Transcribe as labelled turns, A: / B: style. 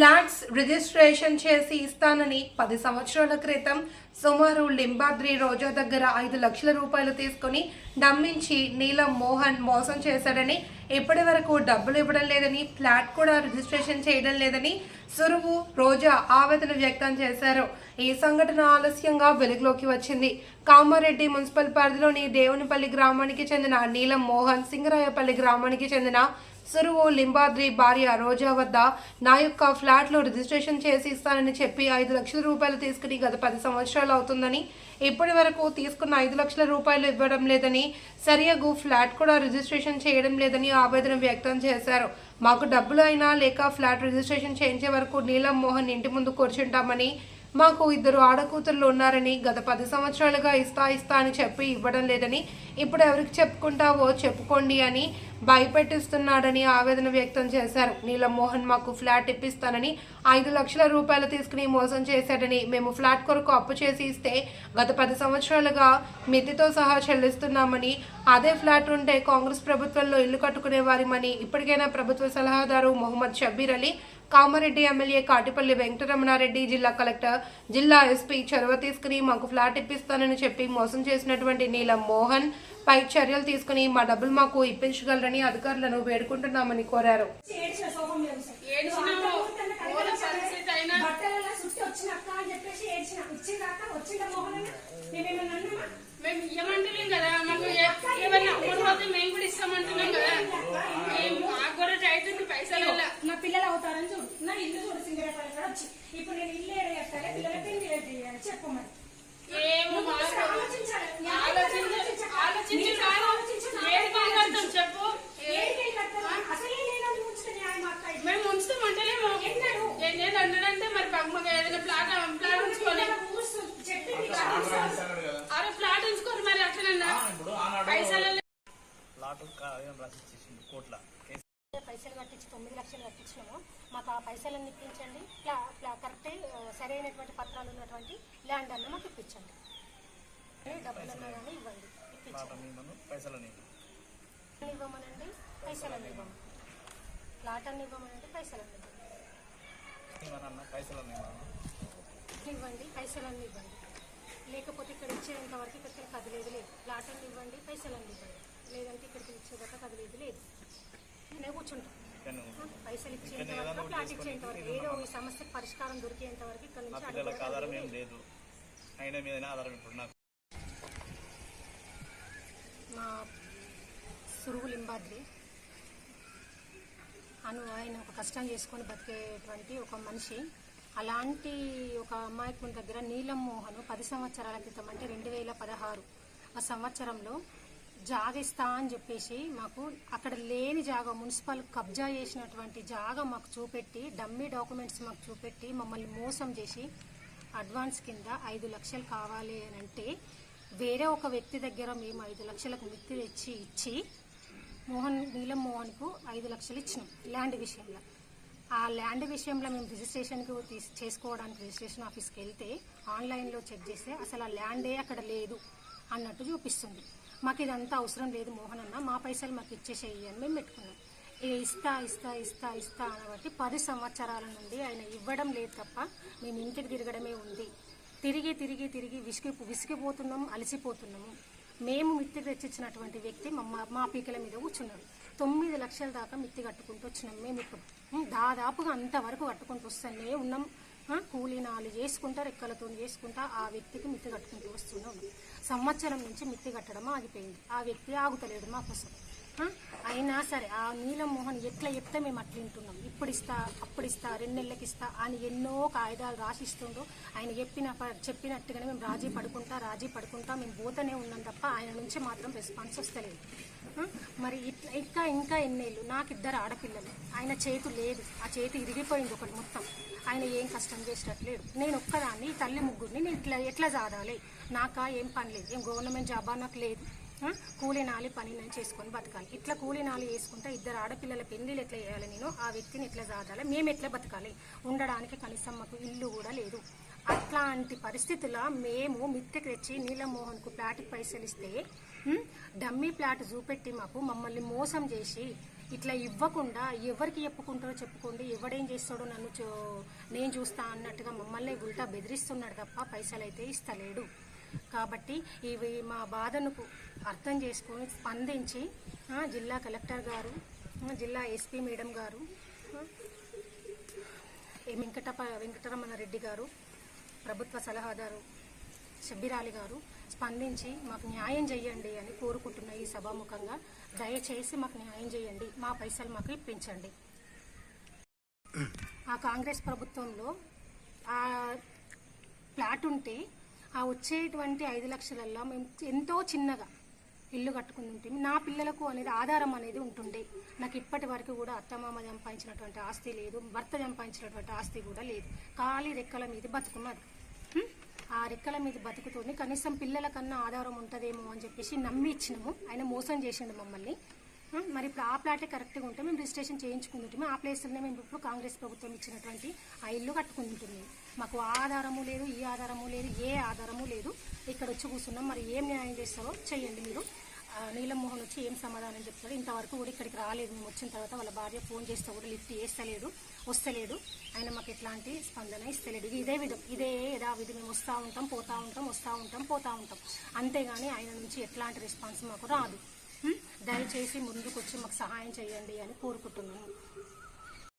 A: Flats registration చేసి ఇస్తానని పది సంవత్సరాల క్రితం సుమారు లింబాద్రి రోజా దగ్గర ఐదు లక్షల రూపాయలు తీసుకుని నమ్మించి నీలం మోహన్ మోసం చేశాడని ఇప్పటి వరకు డబ్బులు ఇవ్వడం లేదని ఫ్లాట్ కూడా రిజిస్ట్రేషన్ చేయడం లేదని సురువు రోజా ఆవేదన వ్యక్తం చేశారు. ఈ సంఘటన ఆలస్యంగా వెలుగులోకి వచ్చింది. కామారెడ్డి మున్సిపల్ పరిధిలోని దేవునిపల్లి గ్రామానికి చెందిన నీలం మోహన్ సింగరాయపల్లి గ్రామానికి చెందిన సురువు లింబాద్రి భార్య రోజా వద్ద నా యొక్క ఫ్లాట్లో రిజిస్ట్రేషన్ చేసి ఇస్తానని చెప్పి ఐదు లక్షల రూపాయలు తీసుకుని గత పది సంవత్సరాలు అవుతుందని ఇప్పటి వరకు తీసుకున్న ఐదు లక్షల రూపాయలు ఇవ్వడం లేదని సరియగు ఫ్లాట్ కూడా రిజిస్ట్రేషన్ చేయడం లేదని ఆవేదన వ్యక్తం చేశారు. మాకు డబ్బులు అయినా లేక ఫ్లాట్ రిజిస్ట్రేషన్ చేయించే వరకు నీలం మోహన్ ఇంటి ముందు కూర్చుంటామని మాకు ఇద్దరు ఆడకూతుర్లు ఉన్నారని గత పది సంవత్సరాలుగా ఇస్తా ఇస్తా అని చెప్పి ఇవ్వడం లేదని ఇప్పుడు ఎవరికి చెప్పుకుంటావో చెప్పుకోండి అని భయపెట్టిస్తున్నాడని ఆవేదన వ్యక్తం చేశారు. నీలం మోహన్ మాకు ఫ్లాట్ ఇప్పిస్తానని ఐదు లక్షల రూపాయలు తీసుకుని మోసం చేశాడని మేము ఫ్లాట్ కొరకు అప్పు చేసి ఇస్తే గత పది సంవత్సరాలుగా మితితో సహా చెల్లిస్తున్నామని అదే ఫ్లాట్ ఉంటే కాంగ్రెస్ ప్రభుత్వంలో ఇల్లు కట్టుకునేవారిమని ఇప్పటికైనా ప్రభుత్వ సలహాదారు మొహమ్మద్ షబీర్ అలీ కామారెడ్డి ఎమ్మెల్యే కాటిపల్లి వెంకటరమణారెడ్డి జిల్లా కలెక్టర్ జిల్లా ఎస్పీ చొరవ తీసుకుని మాకు ఫ్లాట్ ఇప్పిస్తానని చెప్పి మోసం చేసినటువంటి నీలం మోహన్ పై చర్యలు తీసుకుని మా డబ్బులు మాకు ఇప్పించగలరని అధికారులను వేడుకుంటున్నామని కోరారు.
B: సుట్టి వచ్చిన అక్క అని చెప్పేసి ఏడ్చిన. ఇచ్చింది అక్క వచ్చిందా మోహన్ మేమేమన్నా అన్నామా
C: మేము ఇవ్వమంటున్నాం కదా. మాకు ఏమన్నా అమ్మడు మేము కూడా ఇస్తామంటున్నాం కదా. మాకు కూడా ఉంది పైసలు.
B: నా పిల్లలు అవుతారని చూడు. నా ఇల్లు చూడు సింగరేపల్లి కూడా వచ్చి. ఇప్పుడు నేను ఇల్లు ఏడు కట్టాలి పిల్లల పెళ్ళి ఏడు చేయాలి? చెప్పు
C: మాకు
B: అసలు ఆలోచించాలి. నీ
C: ఆలోచించ
B: ఆలోచించక.
C: ఆలోచించి
B: నీ
C: రాను.
B: ఆలోచించక.
C: ఏది మాట్లాడతాం చెప్పు
B: ఏడికి వెళ్ళి కట్టాలి? అసలే లేనది ఉంచితే న్యాయం అక్క ఇది.
C: మేము ఉంచుతాం అంటేనేమో
B: ఎన్నడు?
C: ఏం లేదు అంటాడంటే మరి పక్కన ఏదైనా ప్లాట్ ప్లాట్ ఉంచుకోవాలి
B: పిల్లలకు ఊరుస్తూ చెప్పింది కదా, ఊరుస్తూ.
C: అరే ప్లాట్ ఉంచుకోరు మరి అట్లనన్నా
D: ఇప్పుడు ఆనాడు
C: పైసలు
D: లాటు ఏం రాసి ఇచ్చేసిండు కోట్ల.
E: పైసలు కట్టించి తొమ్మిది లక్షలు కట్టించినాము. మాకు ఆ పైసలను ఇప్పించండి. కరెక్ట్ సరైనటువంటి పత్రాలు ఉన్నటువంటి ల్యాండ్ అన్న మాకు ఇప్పించండి. ఏ డబ్బులు అన్నా కానీ ఇవ్వండి. ఇప్పించండి. ఇవ్వమనండి. పైసలు ఇవ్వము. ప్లాట్ అన్ని ఇవ్వమనండి. పైసలు ఇవ్వండి
D: ఏమన్నా పైసలు నేను
E: ఇవ్వండి. ఇవ్వండి. లేకపోతే ఇక్కడ ఇచ్చేంత వరకు ఇక్కడికి కదిలేదు లేదు. ప్లాట్ అన్ని ఇవ్వండి. పైసలు అన్ని ఇవ్వండి. లేదంటే ఇక్కడికి ఇచ్చేదాకా కదిలేదు లేదు. నేనే కూర్చుంటాం. పైసలు ఇచ్చేంత వరకు ప్లాట్ ఇచ్చేంత వరకు ఏదో ఈ సమస్యకు పరిష్కారం దొరికేంత వరకు ఇక్కడ నుంచి
D: ఆధారం ఏం
E: అడుగుతారు
D: లేదు. అయినా మీదనే ఆధారం ఇప్పుడు నాకు.
E: మా సురువు లింబాద్రి. అను ఆయన ఒక కష్టం చేసుకొని బతికేటువంటి ఒక మనిషి. అలాంటి ఒక అమాయకుని దగ్గర నీలం మోహన్ పది సంవత్సరాల క్రితం అంటే రెండు వేల పదహారు ఆ సంవత్సరంలో జాగిస్తా అని చెప్పేసి మాకు అక్కడ లేని జాగా మున్సిపల్ కబ్జా చేసినటువంటి జాగా మాకు చూపెట్టి డమ్మీ డాక్యుమెంట్స్ మాకు చూపెట్టి మమ్మల్ని మోసం చేసి అడ్వాన్స్ కింద ఐదు లక్షలు కావాలి అని అంటే వేరే ఒక వ్యక్తి దగ్గర మేము ఐదు లక్షలకు మిత్తి తెచ్చి ఇచ్చి మోహన్ నీలం మోహన్కు ఐదు లక్షలు ఇచ్చినాం ల్యాండ్ విషయంలో. ఆ ల్యాండ్ విషయంలో మేము రిజిస్ట్రేషన్కి తీసి చేసుకోవడానికి రిజిస్ట్రేషన్ ఆఫీస్కి వెళ్తే ఆన్లైన్లో చెక్ చేస్తే అసలు ఆ ల్యాండే అక్కడ లేదు. అన్నట్టు చూపిస్తుంది. మాకు ఇదంతా అవసరం లేదు మోహన్ అన్న మా పైసలు మాకు ఇచ్చేసేయి అని మేము పెట్టుకున్నాం. ఏ ఇస్తా ఇస్తా ఇస్తా ఇస్తా అనబట్టి పది సంవత్సరాల నుండి ఆయన ఇవ్వడం లేదు తప్ప మేము ఇంటికి తిరగడమే ఉంది. తిరిగి తిరిగి తిరిగి విసిగి విసిగిపోతున్నాం అలసిపోతున్నాము మేము మిత్తి తెచ్చిచ్చినటువంటి వ్యక్తి మా మా పీకల మీద కూర్చున్నాడు. తొమ్మిది లక్షల దాకా మిత్తి కట్టుకుంటూ వచ్చినాం మేము ఇప్పుడు. దాదాపుగా అంతవరకు కట్టుకుంటూ వస్తూనే ఉన్నాం. ఆ, కూలీనాలు చేసుకుంటా రెక్కలతో చేసుకుంటా ఆ వ్యక్తికి మిత్తి కట్టుకుంటూ వస్తున్నాం సంవత్సరం నుంచి మిత్తి కట్టడం ఆగిపోయింది. ఆ వ్యక్తి ఆగుతలేడు మా కోసం. అయినా సరే ఆ నీలం మోహన్ ఎట్లా చెప్తే మేము అట్లా వింటున్నాం. ఇప్పుడు ఇస్తా అప్పుడు ఇస్తా రెండు నెలలకి ఇస్తా అని ఎన్నో కాగితాలు రాసిస్తుండో. ఆయన చెప్పిన ప- చెప్పినట్టుగానే మేము రాజీ పడుకుంటా రాజీ పడుకుంటా మేము పోతూనే ఉన్నాం తప్ప ఆయన నుంచి మాత్రం రెస్పాన్స్ వస్తలేదు. మరి ఇట్లా ఇంకా ఇంకా ఎన్నేళ్ళు? నాకు ఇద్దరు ఆడపిల్లలు. ఆయన చేతు లేదు. ఆ చేతి ఇరిగిపోయింది ఒకటి మొత్తం. ఆయన ఏం కష్టం చేసేటట్లేడు. నేను ఒక్కదాన్ని తల్లి ముగ్గురిని నేను ఇట్లా ఎట్లా చాదాలి నాకా ఏం పని లేదు. ఏం గవర్నమెంట్ జాబా నాకు లేదు. ఆ, నాలి పని నేను చేసుకొని బతకాలి. ఇట్లా కూలీ నాలి ఇద్దరు ఆడపిల్లల పెళ్ళిళ్ళు ఎట్లా చేయాలి నేను? ఆ వ్యక్తిని ఎట్లా చాదాలి మేము ఎట్లా బతకాలి? ఉండడానికి కనీసం మాకు ఇల్లు కూడా లేదు. అట్లాంటి పరిస్థితుల్లో మేము మిత్తెకి తెచ్చి నీలమోహన్కు ప్లాటిక్ పైసలు ఇస్తే డమ్మీ ప్లాట్ చూపెట్టి మాకు మమ్మల్ని మోసం చేసి ఇట్లా ఇవ్వకుండా ఎవరికి చెప్పుకుంటారో చెప్పుకోండి ఎవడేం చేస్తాడో నన్ను చూ- నేను చూస్తా అన్నట్టుగా మమ్మల్ని ఉల్టా బెదిరిస్తున్నాడు తప్ప పైసలు అయితే ఇస్తలేడు. కాబట్టి ఇవి మా బాధను అర్థం చేసుకొని స్పందించి జిల్లా కలెక్టర్ గారు జిల్లా ఎస్పీ మేడం గారు ఆ, వెంకటప వెంకటరమణ రెడ్డి గారు ప్రభుత్వ సలహాదారు షబ్బీరాలి గారు స్పందించి మాకు న్యాయం చేయండి అని కోరుకుంటున్న ఈ సభాముఖంగా దయచేసి మాకు న్యాయం చేయండి. మా పైసలు మాకు ఇప్పించండి. ఆ కాంగ్రెస్ ప్రభుత్వంలో ఆ ప్లాట్ ఉంటే ఆ వచ్చేటువంటి ఐదు లక్షలల్లో మేము ఎంతో చిన్నగా ఇల్లు కట్టుకుని ఉంటే నా పిల్లలకు అనేది ఆధారం అనేది ఉంటుండే. నాకు ఇప్పటి వరకు కూడా అత్తమామ సంపాదించినటువంటి ఆస్తి లేదు భర్త సంపాదించినటువంటి ఆస్తి కూడా లేదు. ఖాళీ రెక్కల మీద బతుకున్నారు ఆ రెక్కల మీద బతుకుతుంది. కనీసం పిల్లల కన్నా ఆధారం ఉంటుందేమో అని చెప్పేసి నమ్మి ఇచ్చినాము. ఆయన మోసం చేసిండు మమ్మల్ని. మరి ఇప్పుడు ఆ ప్లాటే కరెక్ట్గా ఉంటే మేము రిజిస్ట్రేషన్ చేయించుకుంటుంటాము. ఆ ప్లేస్లోనే మేము ఇప్పుడు కాంగ్రెస్ ప్రభుత్వం ఇచ్చినటువంటి ఆ ఇల్లు కట్టుకుంటుంది మాకు ఆ ఆధారము లేదు ఈ ఆధారము లేదు ఏ ఆధారము లేదు. ఇక్కడ వచ్చి కూర్చున్నాం. మరి ఏం న్యాయం చేస్తారో చెయ్యండి మీరు. ఆ, నీలమోహన్ వచ్చి ఏం సమాధానం చెప్తాడు ఇంతవరకు కూడా ఇక్కడికి రాలేదు. మేము వచ్చిన తర్వాత వాళ్ళ భార్య ఫోన్ చేస్తే కూడా లిఫ్ట్ చేస్తలేదు. వస్తలేదు. ఆయన మాకు ఎట్లాంటి స్పందన ఇస్తలేడు. ఇదే విధం. ఇదే యథావిధి మేము వస్తూ ఉంటాం పోతూ ఉంటాం వస్తూ ఉంటాం పోతూ ఉంటాం. అంతేగాని ఆయన నుంచి ఎట్లాంటి రెస్పాన్స్ మాకు రాదు. దయచేసి ముందుకు వచ్చి మాకు సహాయం చేయండి అని కోరుకుంటున్నాను